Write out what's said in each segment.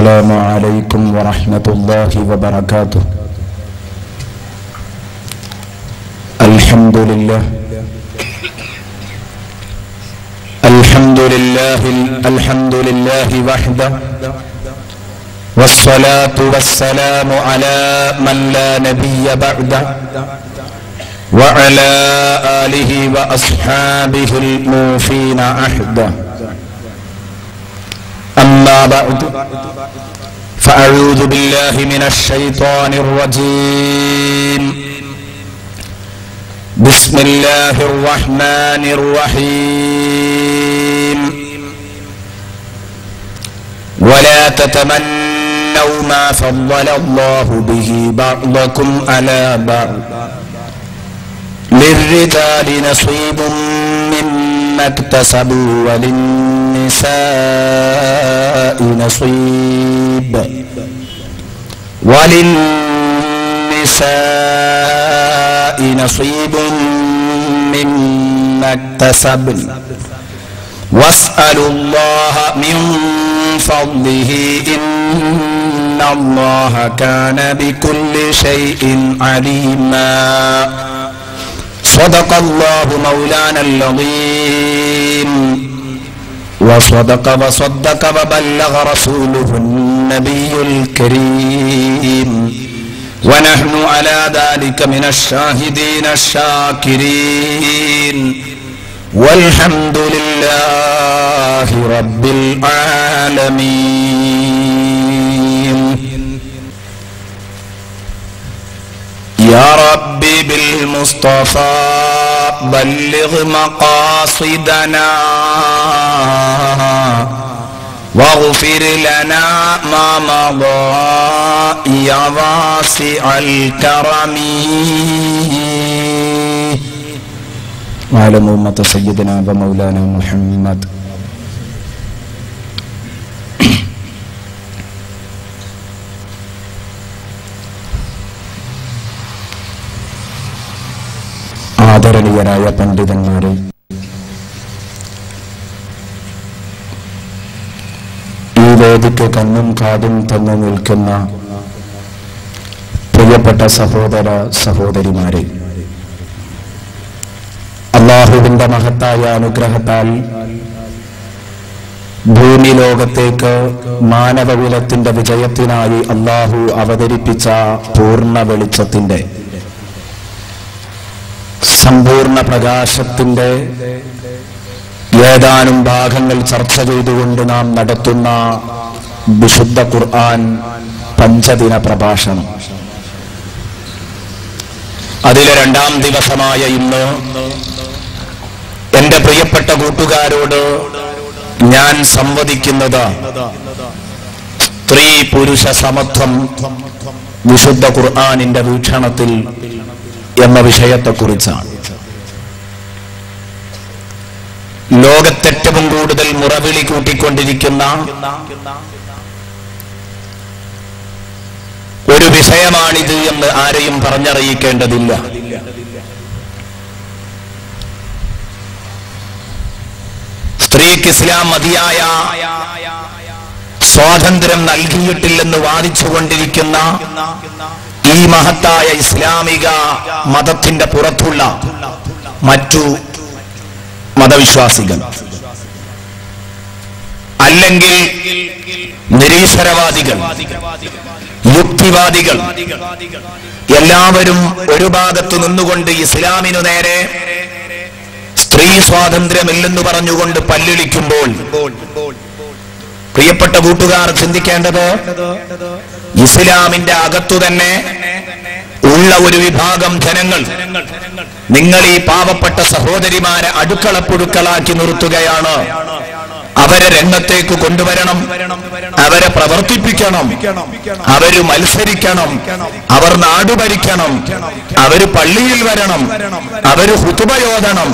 السلام عليكم ورحمة الله وبركاته. الحمد لله. الحمد لله الحمد لله وحده. والصلاة والسلام على من لا نبي بعده. وعلى آله وأصحابه الموفين عهده. بعد فأعوذ بالله من الشيطان الرجيم. بسم الله الرحمن الرحيم. ولا تتمنوا ما فضل الله به بعضكم على بعض. للرجال نصيب مما اكتسبوا وللنساء نصيب. وللنساء نصيب مما اكتسبن. واسألوا الله من فضله إن الله كان بكل شيء عليما. صدق الله مولانا العظيم. وصدق وصدق وبلغ رسوله النبي الكريم. ونحن على ذلك من الشاهدين الشاكرين. والحمد لله رب العالمين. يا ربي بالمصطفى بلغ مقاصدنا. واغفر لنا ما مضى يا واسع الكرم. وعلى أمة سيدنا ومولانا محمد. ആദരണീയരായ പണ്ഡിതന്മാരെ ഈ വേദിക്ക് കണ്ണും കാതും തന്നു നിൽക്കുന്ന പ്രിയപ്പെട്ട സഹോദര സഹോദരിമാരെ അള്ളാഹുവിന്റെ മഹത്തായ അനുഗ്രഹത്താൽ ഭൂമി ലോകത്തേക്ക് മാനവകുലത്തിന്റെ വിജയത്തിനായി അള്ളാഹു അവതരിപ്പിച്ച പൂർണ വെളിച്ചത്തിന്റെ സമ്പൂർണ പ്രകാശത്തിന്റെ ഏതാനും ഭാഗങ്ങൾ ചർച്ച ചെയ്തുകൊണ്ട് നാം നടത്തുന്ന വിശുദ്ധ ഖുർആൻ പഞ്ചദിന പ്രഭാഷണം. അതിലെ രണ്ടാം ദിവസമായ ഇന്ന് എന്റെ പ്രിയപ്പെട്ട കൂട്ടുകാരോട് ഞാൻ സംവദിക്കുന്നത് സ്ത്രീ പുരുഷ സമത്വം വിശുദ്ധ ഖുർആാനിന്റെ വീക്ഷണത്തിൽ എന്ന വിഷയത്തെക്കുറിച്ചാണ്. ലോകത്തേറ്റവും കൂടുതൽ മുറവിളി കൂട്ടിക്കൊണ്ടിരിക്കുന്ന ഒരു വിഷയമാണിത് എന്ന് ആരെയും പറഞ്ഞറിയിക്കേണ്ടതില്ല. സ്ത്രീക്ക് ഇസ്ലാം മതിയായ സ്വാതന്ത്ര്യം നൽകിയിട്ടില്ലെന്ന് വാദിച്ചുകൊണ്ടിരിക്കുന്ന ഈ മഹത്തായ ഇസ്ലാമിക മതത്തിന്റെ പുറത്തുള്ള മറ്റു മതവിശ്വാസികൾ. അല്ലെങ്കിൽ നിരീശ്വരവാദികൾ യുക്തിവാദികൾ. എല്ലാവരും ഒരു ഭാഗത്തു നിന്നുകൊണ്ട് ഇസ്ലാമിനു നേരെ സ്ത്രീ സ്വാതന്ത്ര്യമില്ലെന്ന് പറഞ്ഞുകൊണ്ട് പല്ലിളിക്കുമ്പോൾ പ്രിയപ്പെട്ട കൂട്ടുകാർ ചിന്തിക്കേണ്ടത് ഇസ്ലാമിന്റെ അകത്തു തന്നെ ഉള്ള ഒരു വിഭാഗം ജനങ്ങൾ നിങ്ങൾ ഈ പാവപ്പെട്ട സഹോദരിമാരെ അടുക്കളപ്പുഴുക്കളാക്കി നിർത്തുകയാണ്. അവരെ രംഗത്തേക്ക് കൊണ്ടുവരണം. അവരെ പ്രവർത്തിപ്പിക്കണം. അവർ മത്സരിക്കണം. അവർ നാടുഭരിക്കണം അവർ പള്ളിയിൽ വരണം. അവർ ഹുതുബയോധണം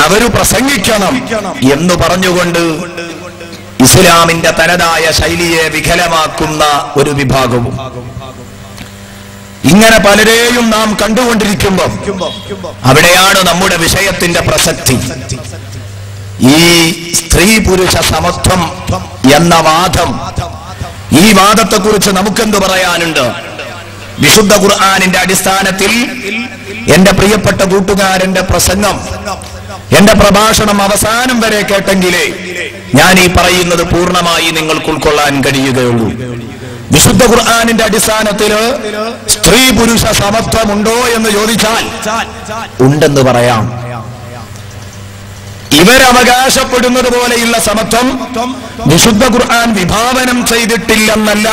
അവർ പ്രസംഗിക്കണം എന്ന് പറഞ്ഞുകൊണ്ട് ഇസ്ലാമിന്റെ തനതായ ശൈലിയെ വികലമാക്കുന്ന ഒരു വിഭാഗവും. ഇങ്ങനെ പലരെയും നാം കണ്ടുകൊണ്ടിരിക്കുമ്പോൾ അവിടെയാണ് നമ്മുടെ വിഷയത്തിന്റെ പ്രസക്തി. ഈ സ്ത്രീ പുരുഷ സമത്വം എന്ന വാദം ഈ വാദത്തെക്കുറിച്ച് നമുക്കെന്ത് പറയാനുണ്ട്? വിശുദ്ധ ഖുർആാനിന്റെ അടിസ്ഥാനത്തിൽ എന്റെ പ്രിയപ്പെട്ട കൂട്ടുകാരന്റെ പ്രസംഗം എന്റെ പ്രഭാഷണം അവസാനം വരെ കേട്ടെങ്കിലേ ഞാൻ ഈ പറയുന്നത് പൂർണമായി നിങ്ങൾക്ക് ഉൾക്കൊള്ളാൻ കഴിയുകയുള്ളൂ. വിശുദ്ധ ഖുർആാനിന്റെ അടിസ്ഥാനത്തിൽ സ്ത്രീ പുരുഷ സമത്വമുണ്ടോ എന്ന് ചോദിച്ചാൽ ഉണ്ടെന്ന് പറയാം. ഇവരവകാശപ്പെടുന്നത് പോലെയുള്ള സമത്വം വിശുദ്ധ ഖുർആൻ വിഭാവനം ചെയ്തിട്ടില്ലെന്നല്ല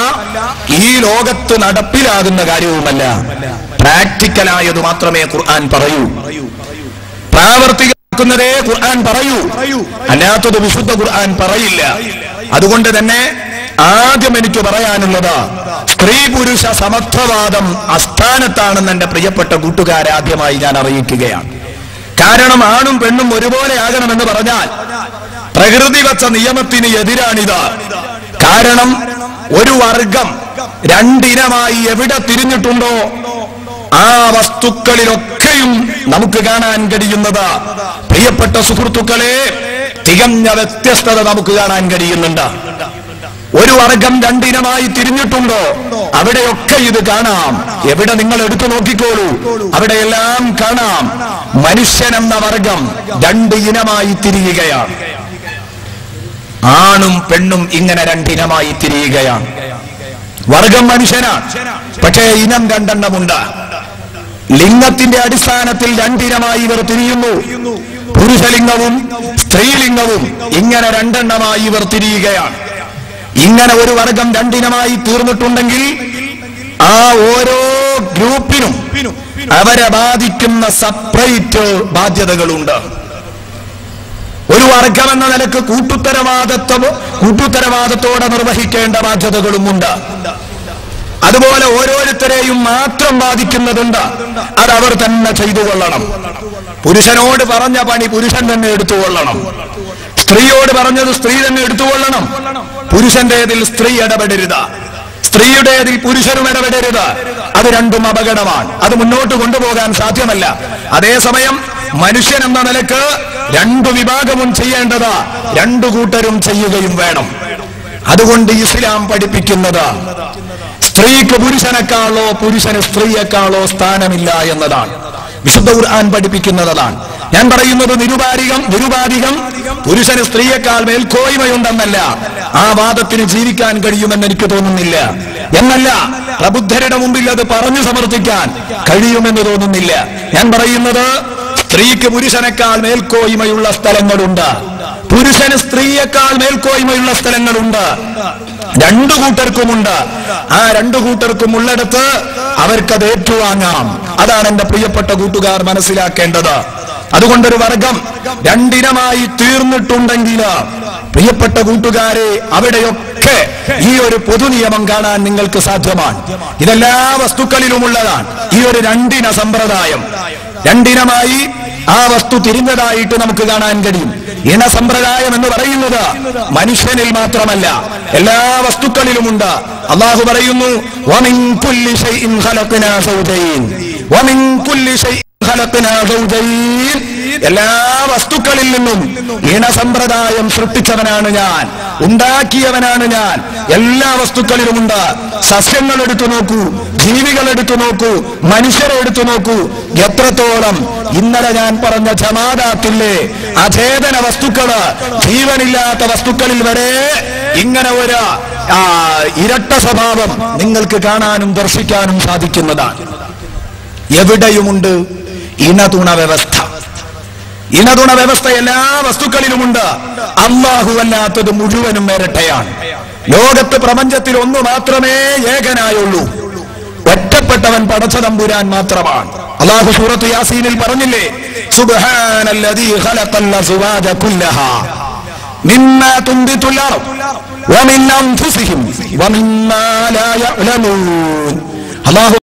ഈ ലോകത്ത് നടപ്പിലാകുന്ന കാര്യവുമല്ല. പ്രാക്ടിക്കലായത് മാത്രമേ ഖുർആൻ പറയൂ. പ്രാവർത്തികമാക്കുന്നതേ ഖുർആൻ പറയൂ. അല്ലാത്തത് വിശുദ്ധ ഖുർആൻ പറയില്ല. അതുകൊണ്ട് തന്നെ ആദ്യം എനിക്ക് പറയാനുള്ളത് സ്ത്രീ പുരുഷ സമത്വവാദം അസ്ഥാനത്താണെന്ന് എന്റെ പ്രിയപ്പെട്ട കൂട്ടുകാരെ ആദ്യമായി ഞാൻ അറിയിക്കുകയാണ്. കാരണം ആണും പെണ്ണും ഒരുപോലെ ആകണമെന്ന് പറഞ്ഞാൽ പ്രകൃതി വച്ച നിയമത്തിന് എതിരാണിത്. കാരണം ഒരു വർഗം രണ്ടിനമായി എവിടെ തിരിഞ്ഞിട്ടുണ്ടോ ആ വസ്തുക്കളിലൊക്കെയും നമുക്ക് കാണാൻ കഴിയുന്നത്. പ്രിയപ്പെട്ട സുഹൃത്തുക്കളെ തികഞ്ഞ വ്യത്യസ്തത നമുക്ക് കാണാൻ കഴിയുന്നുണ്ട്. ഒരു വർഗം രണ്ടിനമായി തിരിഞ്ഞിട്ടുണ്ടോ? അവിടെയൊക്കെ ഇത് കാണാം. എവിടെ നിങ്ങൾ എടുത്തു നോക്കിക്കോളൂ. അവിടെയെല്ലാം കാണാം. മനുഷ്യൻ എന്ന വർഗം രണ്ട് ഇനമായി തിരിയുകയാണ്. ആണും പെണ്ണും ഇങ്ങനെ രണ്ടിനമായി തിരിയുകയാണ്. വർഗം മനുഷ്യനാണ് പക്ഷേ ഇനം രണ്ടെണ്ണമുണ്ട് ലിംഗത്തിന്റെ അടിസ്ഥാനത്തിൽ രണ്ടിനമായി ഇവർ തിരിയുന്നു. പുരുഷലിംഗവും സ്ത്രീലിംഗവും ഇങ്ങനെ രണ്ടെണ്ണമായി ഇവർ തിരിയുകയാണ്. ഇങ്ങനെ ഒരു വർഗം രണ്ടിനമായി തീർന്നിട്ടുണ്ടെങ്കിൽ ആ ഓരോ ഗ്രൂപ്പിനും അവരെ ബാധിക്കുന്ന സപ്പറേറ്റ് ബാധ്യതകളുണ്ട്. ഒരു വർഗം എന്ന നിലയ്ക്ക് കൂട്ടുത്തരവാദത്വം കൂട്ടുത്തരവാദത്തോടെ നിർവഹിക്കേണ്ട ബാധ്യതകളുമുണ്ട്. അതുപോലെ ഓരോരുത്തരെയും മാത്രം ബാധിക്കുന്നതുണ്ട്. അത് അവർ തന്നെ ചെയ്തു കൊള്ളണം പുരുഷനോട് പറഞ്ഞ പണി പുരുഷൻ തന്നെ എടുത്തുകൊള്ളണം. സ്ത്രീയോട് പറഞ്ഞത് സ്ത്രീ തന്നെ എടുത്തുകൊള്ളണം. പുരുഷന്റേതിൽ സ്ത്രീ ഇടപെടരുത്. സ്ത്രീയുടേതിൽ പുരുഷനും ഇടപെടരുത്. അത് രണ്ടും അപകടമാണ്. അത് മുന്നോട്ട് കൊണ്ടുപോകാൻ സാധ്യമല്ല. അതേസമയം മനുഷ്യൻ എന്ന നിലയ്ക്ക് രണ്ടു വിഭാഗവും ചെയ്യേണ്ടത് രണ്ടു കൂട്ടരും ചെയ്യുകയും വേണം. അതുകൊണ്ട് ഇസ്ലാം പഠിപ്പിക്കുന്നത് സ്ത്രീക്ക് പുരുഷനേക്കാളോ പുരുഷന് സ്ത്രീയെക്കാളോ സ്ഥാനമില്ല എന്നതാണ്. വിശുദ്ധ ഖുർആൻ പഠിപ്പിക്കുന്നതാണ്. ഞാൻ പറയുന്നത് നിരുപാധികം നിരുപാധികം പുരുഷന് സ്ത്രീയെക്കാൾ മേൽക്കോയ്മയുണ്ടെന്നല്ല. ആ വാദത്തിന് ജീവിക്കാൻ കഴിയുമെന്ന് എനിക്ക് തോന്നുന്നില്ല. എന്നല്ല പ്രബുദ്ധരുടെ മുമ്പിൽ അത് പറഞ്ഞു സമർത്ഥിക്കാൻ കഴിയുമെന്ന് തോന്നുന്നില്ല. ഞാൻ പറയുന്നത് സ്ത്രീക്ക് പുരുഷനേക്കാൾ മേൽക്കോയ്മയുള്ള സ്ഥലങ്ങളുണ്ട്. പുരുഷന് സ്ത്രീയേക്കാൾ മേൽക്കോയ്മയുള്ള സ്ഥലങ്ങളുണ്ട്. രണ്ടു കൂട്ടർക്കുമുണ്ട്. ആ രണ്ടു കൂട്ടർക്കും ഉള്ളിടത്ത് അവർക്കത് ഏറ്റുവാങ്ങാം. അതാണ് എന്റെ പ്രിയപ്പെട്ട കൂട്ടുകാർ മനസ്സിലാക്കേണ്ടത്. അതുകൊണ്ടൊരു വർഗം രണ്ടിനമായി തീർന്നിട്ടുണ്ടെങ്കിൽ പ്രിയപ്പെട്ട കൂട്ടുകാരെ അവിടെയൊക്കെ ഈ ഒരു പൊതു നിയമം കാണാൻ നിങ്ങൾക്ക് സാധ്യമാണ്. ഇതെല്ലാ വസ്തുക്കളിലുമുള്ളതാണ്. ഈ ഒരു രണ്ടിന സമ്പ്രദായം. രണ്ടിനമായി ആ വസ്തു തിരിഞ്ഞതായിട്ട് നമുക്ക് കാണാൻ കഴിയും. ഇണ സമ്പ്രദായം എന്ന് പറയുന്നത് മനുഷ്യനിൽ മാത്രമല്ല എല്ലാ വസ്തുക്കളിലുമുണ്ട്. അള്ളാഹു പറയുന്നു എല്ലാ വസ്തുക്കളിൽ നിന്നും ഇണസമ്പ്രദായം സൃഷ്ടിച്ചവനാണ് ഞാൻ. ഉണ്ടാക്കിയവനാണ് ഞാൻ. എല്ലാ വസ്തുക്കളിലും ഉണ്ട്. സസ്യങ്ങൾ എടുത്തു നോക്കൂ ജീവികൾ എടുത്തു നോക്കൂ മനുഷ്യരെ എടുത്തു നോക്കൂ. എത്രത്തോളം ഇന്നലെ ഞാൻ പറഞ്ഞ ജമാതാത്തില്ലേ അചേതന വസ്തുക്കൾ ജീവനില്ലാത്ത വസ്തുക്കളിൽ വരെ ഇങ്ങനെ ഒരു ഇരട്ട സ്വഭാവം നിങ്ങൾക്ക് കാണാനും ദർശിക്കാനും സാധിക്കുന്നതാണ്. എവിടെയുമുണ്ട്? ഇണതുണ വ്യവസ്ഥ ഇണതുണ വ്യവസ്ഥ എല്ലാ വസ്തുക്കളിലുമുണ്ട്. അള്ളാഹു അല്ലാത്തത് മുഴുവനും ഇരട്ടയാണ്. ലോകത്ത് പ്രപഞ്ചത്തിൽ ഒന്നു മാത്രമേ ഏകനായുള്ളൂ. ഒറ്റപ്പെട്ടവൻ പടച്ച തമ്പുരാൻ മാത്രമാണ്. അള്ളാഹു സൂറത്ത് യാസീനിൽ പറഞ്ഞില്ലേ സുബ്ഹാനല്ലദീ കുല്ലഹാ. അള്ളാഹു